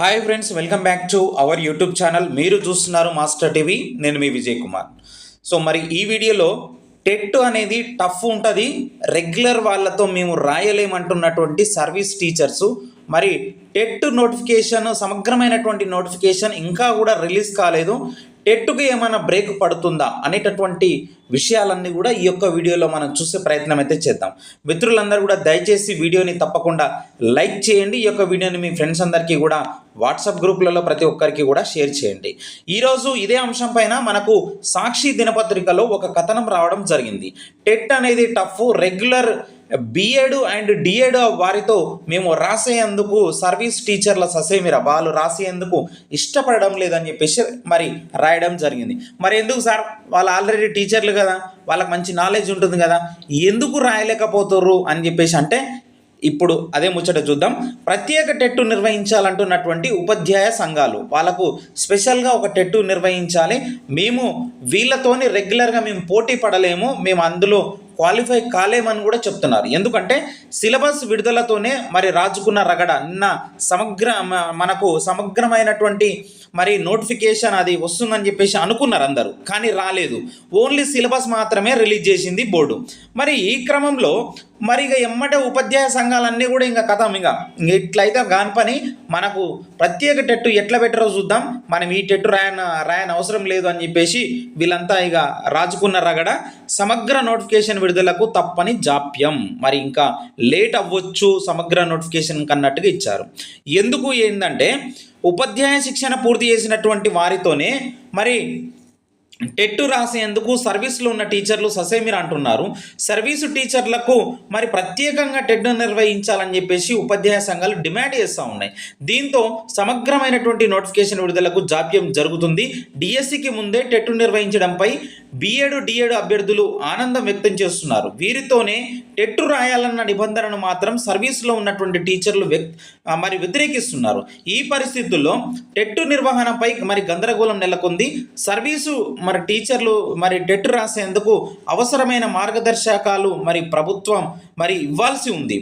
Hi friends welcome back to our YouTube channel మీరు చూస్తున్నారు master TV నేను మీ Vijay Kumar. So మరి ఈ వీడియోలో టెట్ అనేది టఫ్ ఉంటుంది. రెగ్యులర్ వాళ్ళతో మేము రాయలేమంటున్నటువంటి సర్వీస్ టీచర్స్ మరి టెట్ నోటిఫికేషన్ సమగ్రమైనటువంటి నోటిఫికేషన్ ఇంకా కూడా రిలీజ్ కాలేదు. టెట్కు ఏమైనా బ్రేక్ పడుతుందా అనేటటువంటి విషయాలన్నీ కూడా ఈ యొక్క వీడియోలో మనం చూసే ప్రయత్నం అయితే చేద్దాం. మిత్రులందరూ కూడా దయచేసి వీడియోని తప్పకుండా లైక్ చేయండి. ఈ యొక్క వీడియోని మీ ఫ్రెండ్స్ అందరికీ కూడా వాట్సాప్ గ్రూపులలో ప్రతి ఒక్కరికి కూడా షేర్ చేయండి. ఈరోజు ఇదే అంశం పైన మనకు సాక్షి దినపత్రికలో ఒక కథనం రావడం జరిగింది. టెట్ అనేది tough regular B Ed and D Ed వారితో మేము రాసేందుకు సర్వీస్ టీచర్ల ససేమిరా వాళ్ళు రాసేందుకు ఇష్టపడడం లేదని చెప్పేసి మరి రాయడం జరిగింది. మరి ఎందుకు సార్? వాళ్ళు ఆల్రెడీ టీచర్లు కదా వాళ్ళకి మంచి నాలెడ్జ్ ఉంటుంది కదా ఎందుకు రాయలేకపోతుర్రు అని చెప్పేసి అంటే ఇప్పుడు అదే ముచ్చట చూద్దాం. ప్రత్యేక టెట్టు నిర్వహించాలంటున్నటువంటి ఉపాధ్యాయ సంఘాలు వాళ్ళకు స్పెషల్గా ఒక టెట్టు నిర్వహించాలి. మేము వీళ్ళతోని రెగ్యులర్గా మేము పోటీ పడలేము మేము అందులో క్వాలిఫై కాలేమని కూడా చెప్తున్నారు. ఎందుకంటే సిలబస్ విడుదలతోనే మరి రాజుకున్న రగడ నిన్న సమగ్ర మనకు సమగ్రమైనటువంటి మరి నోటిఫికేషన్ అది వస్తుందని చెప్పేసి అనుకున్నారు అందరూ. కానీ రాలేదు. ఓన్లీ సిలబస్ మాత్రమే రిలీజ్ చేసింది బోర్డు. మరి ఈ క్రమంలో మరి ఇక ఎమ్మటే ఉపాధ్యాయ సంఘాలన్నీ కూడా ఇంకా కథం ఇంకా. ఇంక ఇట్లయితే కాని పని మనకు ప్రత్యేక టెట్టు ఎట్లా పెట్టరో చూద్దాం. మనం ఈ టెట్టు రాయన రాయన అవసరం లేదు అని చెప్పేసి వీళ్ళంతా ఇక రాజుకున్న రగడ సమగ్ర నోటిఫికేషన్ విడుదలకు తప్పని జాప్యం. మరి ఇంకా లేట్ అవ్వచ్చు సమగ్ర నోటిఫికేషన్ కన్నట్టుగా ఇచ్చారు. ఎందుకు ఏంటంటే ఉపాధ్యాయ శిక్షణ పూర్తి చేసినటువంటి వారితోనే మరి టెట్టు రాసేందుకు సర్వీస్లో ఉన్న టీచర్లు ససేమిర అంటున్నారు. సర్వీసు టీచర్లకు మరి ప్రత్యేకంగా టెట్ నిర్వహించాలని చెప్పేసి ఉపాధ్యాయ సంఘాలు డిమాండ్ చేస్తూ ఉన్నాయి. దీంతో సమగ్రమైనటువంటి నోటిఫికేషన్ విడుదలకు జాప్యం జరుగుతుంది. డిఎస్సికి ముందే టెట్ నిర్వహించడంపై బిఎడ్ డిఎడ్ అభ్యర్థులు ఆనందం వ్యక్తం చేస్తున్నారు. వీరితోనే టెట్టు రాయాలన్న నిబంధనను మాత్రం సర్వీస్లో ఉన్నటువంటి టీచర్లు మరి వ్యతిరేకిస్తున్నారు. ఈ పరిస్థితుల్లో టెట్టు నిర్వహణపై మరి గందరగోళం నెలకొంది. సర్వీసు మరి టీచర్లు మరి డెట్ రాసేందుకు అవసరమైన మార్గదర్శకాలు మరి ప్రభుత్వం మరి ఇవ్వాల్సి ఉంది.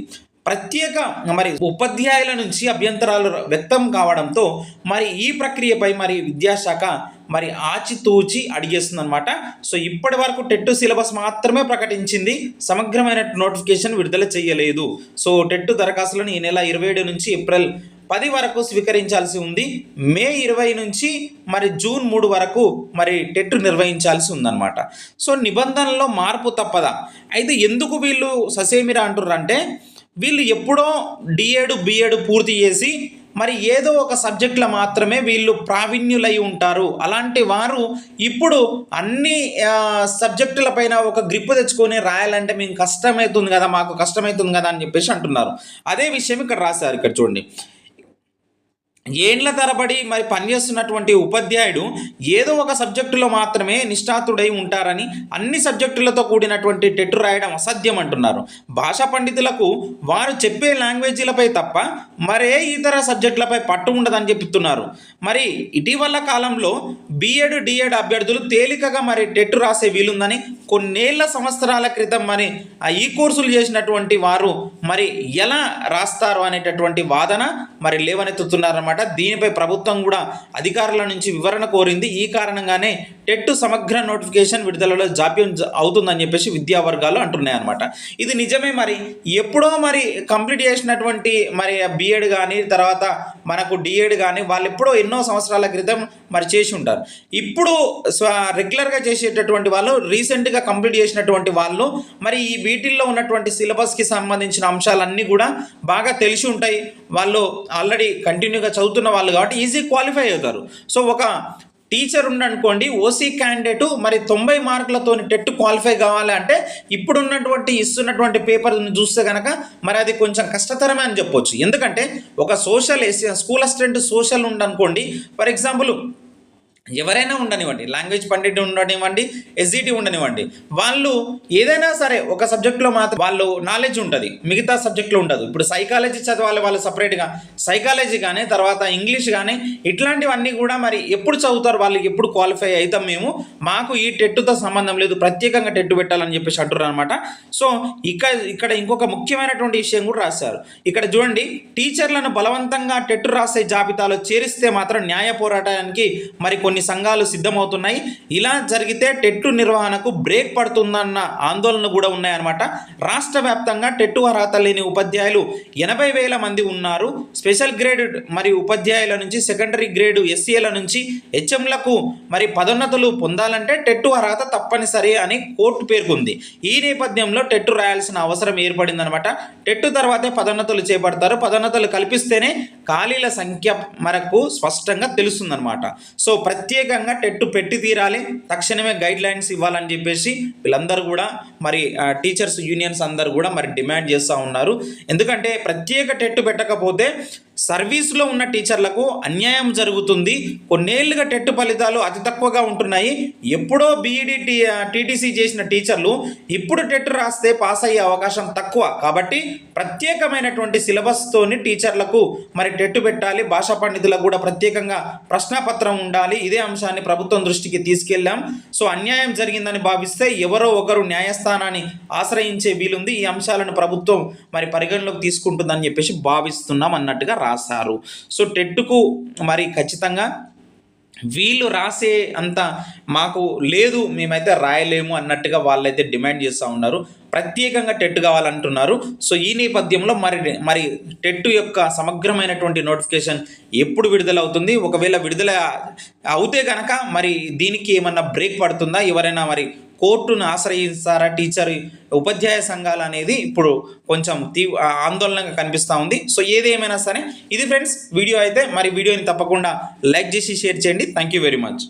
ప్రత్యేక మరి ఉపాధ్యాయుల నుంచి అభ్యంతరాలు వ్యక్తం కావడంతో మరి ఈ ప్రక్రియపై మరి విద్యాశాఖ మరి ఆచితూచి అడిగేస్తుందన్నమాట. సో ఇప్పటి వరకు టెట్ సిలబస్ మాత్రమే ప్రకటించింది. సమగ్రమైన నోటిఫికేషన్ విడుదల చేయలేదు. సో టెట్ దరఖాస్తులను ఈ నెల ఇరవై ఏడు నుంచి ఏప్రిల్ పది వరకు స్వీకరించాల్సి ఉంది. మే ఇరవై నుంచి మరి జూన్ మూడు వరకు మరి టెట్ నిర్వహించాల్సి ఉందన్నమాట. సో నిబంధనల్లో మార్పు తప్పదా? అయితే ఎందుకు వీళ్ళు ససేమిరా అంటుర్రంటే వీళ్ళు ఎప్పుడో డిఏడు బిఏడు పూర్తి చేసి మరి ఏదో ఒక సబ్జెక్టులో మాత్రమే వీళ్ళు ప్రావీణ్యులై ఉంటారు. అలాంటి వారు ఇప్పుడు అన్ని సబ్జెక్టుల పైన ఒక గ్రిప్ తెచ్చుకొని రాయాలంటే మేము కష్టమవుతుంది కదా మాకు కష్టమవుతుంది కదా అని చెప్పేసి అంటున్నారు. అదే విషయం ఇక్కడ రాశారు ఇక్కడ చూడండి. ఏండ్ల తరబడి మరి పనిచేస్తున్నటువంటి ఉపాధ్యాయుడు ఏదో ఒక సబ్జెక్టులో మాత్రమే నిష్ఠాతుడై ఉంటారని అన్ని సబ్జెక్టులతో కూడినటువంటి టెట్టు రాయడం అసాధ్యం అంటున్నారు. భాషా పండితులకు వారు చెప్పే లాంగ్వేజీలపై తప్ప మరే ఇతర సబ్జెక్టులపై పట్టు ఉండదని చెప్తున్నారు. మరి ఇటీవల కాలంలో బిఎడ్ డిఎడ్ అభ్యర్థులు తేలికగా మరి టెట్టు రాసే వీలుందని కొన్నేళ్ళ సంవత్సరాల క్రితం మరి ఆ ఈ కోర్సులు చేసినటువంటి వారు మరి ఎలా రాస్తారు అనేటటువంటి వాదన మరి లేవనెత్తుతున్నారన్నమాట. దీనిపై ప్రభుత్వం కూడా అధికారుల నుంచి వివరణ కోరింది. ఈ కారణంగానే టెట్ సమగ్ర నోటిఫికేషన్ విడుదలలో జాప్యం అవుతుందని చెప్పేసి విద్యా వర్గాలు అంటున్నాయి అనమాట ఇది నిజమే మరి. ఎప్పుడో మరి కంప్లీట్ చేసినటువంటి మరి బిఎడ్ కానీ తర్వాత మనకు డిఎడ్ కానీ వాళ్ళు ఎప్పుడో ఎన్నో సంవత్సరాల క్రితం మరి చేసి ఉంటారు. ఇప్పుడు రెగ్యులర్గా చేసేటటువంటి వాళ్ళు రీసెంట్గా కంప్లీట్ చేసినటువంటి వాళ్ళు. మరి ఈ వీటిల్లో ఉన్నటువంటి సిలబస్కి సంబంధించిన అంశాలన్నీ కూడా బాగా తెలిసి ఉంటాయి. వాళ్ళు ఆల్రెడీ కంటిన్యూగా చదువుతున్న వాళ్ళు కాబట్టి ఈజీ క్వాలిఫై అవుతారు. సో ఒక టీచర్ ఉండనుకోండి ఓసీ క్యాండిడేట్ మరి తొంభై మార్కులతో టెట్ క్వాలిఫై కావాలి అంటే ఇప్పుడున్నటువంటి ఇస్తున్నటువంటి పేపర్ని చూస్తే కనుక మరి అది కొంచెం కష్టతరమే అని చెప్పొచ్చు. ఎందుకంటే ఒక సోషల్ స్కూల్ అసిస్టెంట్ సోషల్ ఉండనుకోండి ఫర్ ఎగ్జాంపుల్ ఎవరైనా ఉండనివ్వండి లాంగ్వేజ్ పండిట్ ఉండనివ్వండి ఎస్జిటి ఉండనివ్వండి వాళ్ళు ఏదైనా సరే ఒక సబ్జెక్ట్లో మాత్రం వాళ్ళు నాలెడ్జ్ ఉంటుంది మిగతా సబ్జెక్టులో ఉండదు. ఇప్పుడు సైకాలజీ చదవాలి వాళ్ళు సపరేట్గా సైకాలజీ కానీ తర్వాత ఇంగ్లీష్ కానీ ఇట్లాంటివన్నీ కూడా మరి ఎప్పుడు చదువుతారు వాళ్ళు ఎప్పుడు క్వాలిఫై అవుతాం మేము. మాకు ఈ టెట్టుతో సంబంధం లేదు ప్రత్యేకంగా టెట్టు పెట్టాలని చెప్పేసి అంటున్నారు అనమాట సో ఇక్కడ ఇక్కడ ఇంకొక ముఖ్యమైనటువంటి విషయం కూడా రాశారు. ఇక్కడ చూడండి టీచర్లను బలవంతంగా టెట్టు రాసే జాబితాలో చేరిస్తే మాత్రం న్యాయ పోరాటానికి మరి కొన్ని సంఘాలు సిద్ధమవుతున్నాయి. ఇలా జరిగితే టెట్టు నిర్వహణకు బ్రేక్ పడుతుందన్న ఆందోళన కూడా ఉన్నాయన్నమాట. రాష్ట్ర వ్యాప్తంగా టెట్టు అర్హత లేని ఉపాధ్యాయులు ఎనభై వేల మంది ఉన్నారు. స్పెషల్ గ్రేడ్ మరి ఉపాధ్యాయుల నుంచి సెకండరీ గ్రేడ్ ఎస్సీల నుంచి హెచ్ఎంలకు మరి పదోన్నతులు పొందాలంటే టెట్టు అర్హత తప్పనిసరి అని కోర్టు పేర్కొంది. ఈ నేపథ్యంలో టెట్టు రాయాల్సిన అవసరం ఏర్పడిందనమాట టెట్టు తర్వాతే పదోన్నతులు చేపడతారు. పదోన్నతులు కల్పిస్తేనే ఖాళీల సంఖ్య మనకు స్పష్టంగా తెలుస్తుందన్నమాట. సో ప్రతి ప్రత్యేకంగా టెట్టు పెట్టి తీరాలి. తక్షణమే గైడ్ లైన్స్ ఇవ్వాలని చెప్పేసి వీళ్ళందరూ కూడా మరి టీచర్స్ యూనియన్స్ అందరూ కూడా మరి డిమాండ్ చేస్తూ ఉన్నారు. ఎందుకంటే ప్రత్యేక టెట్టు పెట్టకపోతే సర్వీస్లో ఉన్న టీచర్లకు అన్యాయం జరుగుతుంది. కొన్నేళ్ళుగా టెట్టు ఫలితాలు అతి తక్కువగా ఉంటున్నాయి. ఎప్పుడో బీఈడి టీ టీటీసీ చేసిన టీచర్లు ఇప్పుడు టెట్ రాస్తే పాస్ అయ్యే అవకాశం తక్కువ. కాబట్టి ప్రత్యేకమైనటువంటి సిలబస్తోని టీచర్లకు మరి టెట్టు పెట్టాలి. భాషా పండితులకు కూడా ప్రత్యేకంగా ప్రశ్నపత్రం ఉండాలి. ఇదే అంశాన్ని ప్రభుత్వం దృష్టికి తీసుకెళ్ళాం. సో అన్యాయం జరిగిందని భావిస్తే ఎవరో ఒకరు న్యాయస్థానాన్ని ఆశ్రయించే వీలుంది. ఈ అంశాలను ప్రభుత్వం మరి పరిగణలోకి తీసుకుంటుందని చెప్పేసి భావిస్తున్నాం అన్నట్టుగా రాశారు. సో టెట్టుకు మరి ఖచ్చితంగా వీళ్ళు రాసే అంత మాకు లేదు మేమైతే రాయలేము అన్నట్టుగా వాళ్ళైతే డిమాండ్ చేస్తూ ఉన్నారు. ప్రత్యేకంగా టెట్ కావాలంటున్నారు. సో ఈ నేపథ్యంలో మరి మరి టెట్ యొక్క సమగ్రమైనటువంటి నోటిఫికేషన్ ఎప్పుడు విడుదలవుతుంది? ఒకవేళ విడుదల అవుతే కనుక మరి దీనికి ఏమన్నా బ్రేక్ పడుతుందా? ఎవరైనా మరి కోర్టును ఆశ్రయిస్తారా? టీచర్ ఉపాధ్యాయ సంఘాలు అనేది ఇప్పుడు కొంచెం తీవ్ర ఆందోళనగా కనిపిస్తూ ఉంది. సో ఏదేమైనా సరే ఇది ఫ్రెండ్స్ వీడియో అయితే మరి వీడియోని తప్పకుండా లైక్ చేసి షేర్ చేయండి. Thank you very much